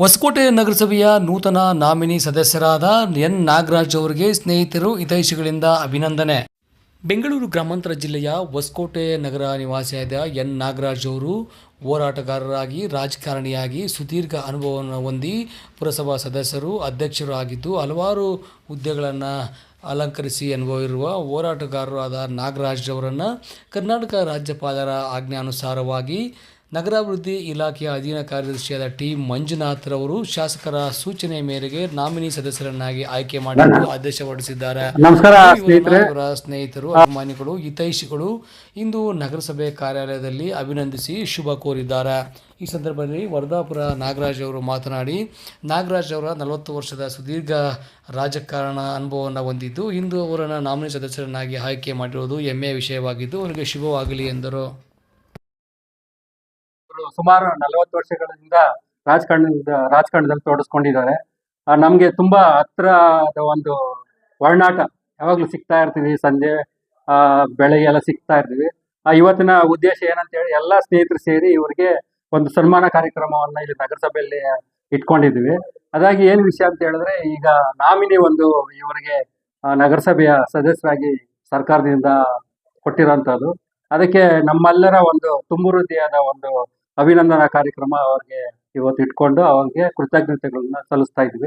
ಹೊಸಕೋಟೆ ನಗರಸಭೆಯ ನೂತನ ನಾಮಿನಿ ಸದಸ್ಯರಾದ ಎನ್. ನಾಗರಾಜ್ ಅವರಿಗೆ ಸ್ನೇಹಿತರು, ಹಿತೈಷಿಗಳಿಂದ ಅಭಿನಂದನೆ. ಬೆಂಗಳೂರು ಗ್ರಾಮಾಂತರ ಜಿಲ್ಲೆಯ ಹೊಸಕೋಟೆ ನಗರ ನಿವಾಸಿಯಾದ ಎನ್. ನಾಗರಾಜ್ ಅವರು ಹೋರಾಟಗಾರರಾಗಿ, ರಾಜಕಾರಣಿಯಾಗಿ ಸುದೀರ್ಘ ಅನುಭವವನ್ನು ಹೊಂದಿ ಪುರಸಭಾ ಸದಸ್ಯರು, ಅಧ್ಯಕ್ಷರು ಆಗಿದ್ದು, ಹಲವಾರು ಹುದ್ದೆಗಳನ್ನು ಅಲಂಕರಿಸಿ ಅನುಭವಿರುವ ಹೋರಾಟಗಾರರಾದ ಹೋರಾಟಗಾರರು ನಾಗರಾಜ್ ಅವರನ್ನು ಕರ್ನಾಟಕ ರಾಜ್ಯಪಾಲರ ಆಜ್ಞಾನುಸಾರವಾಗಿ ನಗರಾಭಿವೃದ್ಧಿ ಇಲಾಖೆಯ ಅಧೀನ ಕಾರ್ಯದರ್ಶಿಯಾದ ಟಿ ಮಂಜುನಾಥ್ ರವರು ಶಾಸಕರ ಸೂಚನೆ ಮೇರೆಗೆ ನಾಮಿನಿ ಸದಸ್ಯರನ್ನಾಗಿ ಆಯ್ಕೆ ಮಾಡಲು ಆದೇಶ ಹೊರಡಿಸಿದ್ದಾರೆ ಅವರ ಸ್ನೇಹಿತರು ಅಭಿಮಾನಿಗಳು ಹಿತೈಷಿಗಳು ಇಂದು ನಗರಸಭೆ ಕಾರ್ಯಾಲಯದಲ್ಲಿ ಅಭಿನಂದಿಸಿ ಶುಭ ಕೋರಿದ್ದಾರೆ. ಈ ಸಂದರ್ಭದಲ್ಲಿ ವರ್ಧಾಪುರ ನಾಗರಾಜ್ ಅವರು ಮಾತನಾಡಿ ನಾಗರಾಜ್ ಅವರ ನಲವತ್ತು ವರ್ಷದ ಸುದೀರ್ಘ ರಾಜಕಾರಣ ಅನುಭವವನ್ನು ಹೊಂದಿದ್ದು ಇಂದು ಅವರನ್ನು ನಾಮಿನಿ ಸದಸ್ಯರನ್ನಾಗಿ ಆಯ್ಕೆ ಮಾಡಿರುವುದು ಹೆಮ್ಮೆಯ ವಿಷಯವಾಗಿದ್ದು ಅವರಿಗೆ ಶುಭವಾಗಲಿ ಎಂದರು. ಸುಮಾರು ನಲವತ್ತು ವರ್ಷಗಳಿಂದ ರಾಜಕಾರಣದ ರಾಜಕಾರಣದಲ್ಲಿ ತೊಡಸ್ಕೊಂಡಿದ್ದಾರೆ. ನಮ್ಗೆ ತುಂಬಾ ಹತ್ರದ ಒಂದು ಒಡನಾಟ ಯಾವಾಗ್ಲೂ ಸಿಗ್ತಾ ಇರ್ತೀವಿ. ಸಂಜೆ ಬೆಳಗ್ಗೆ ಎಲ್ಲ ಸಿಗ್ತಾ ಇರ್ತೀವಿ. ಆ, ಇವತ್ತಿನ ಉದ್ದೇಶ ಏನಂತ ಹೇಳಿ ಎಲ್ಲಾ ಸ್ನೇಹಿತರು ಸೇರಿ ಇವರಿಗೆ ಒಂದು ಸನ್ಮಾನ ಕಾರ್ಯಕ್ರಮವನ್ನ ಇಲ್ಲಿ ನಗರಸಭೆಯಲ್ಲಿ ಇಟ್ಕೊಂಡಿದ್ವಿ ಅದಾಗಿ ಏನ್ ವಿಷಯ ಅಂತ ಹೇಳಿದ್ರೆ, ಈಗ ನಾಮಿನಿ ಒಂದು ಇವರಿಗೆ ನಗರಸಭೆಯ ಸದಸ್ಯರಾಗಿ ಸರ್ಕಾರದಿಂದ ಕೊಟ್ಟಿರೋಂಥದ್ದು. ಅದಕ್ಕೆ ನಮ್ಮೆಲ್ಲರ ಒಂದು ಹೃದಯದ ಒಂದು ಅಭಿನಂದನಾ ಕಾರ್ಯಕ್ರಮ ಅವ್ರಿಗೆ ಇವತ್ತು ಇಟ್ಕೊಂಡು ಅವ್ರಿಗೆ ಕೃತಜ್ಞತೆಗಳನ್ನ ಸಲ್ಲಿಸ್ತಾ ಇದ್ವಿ.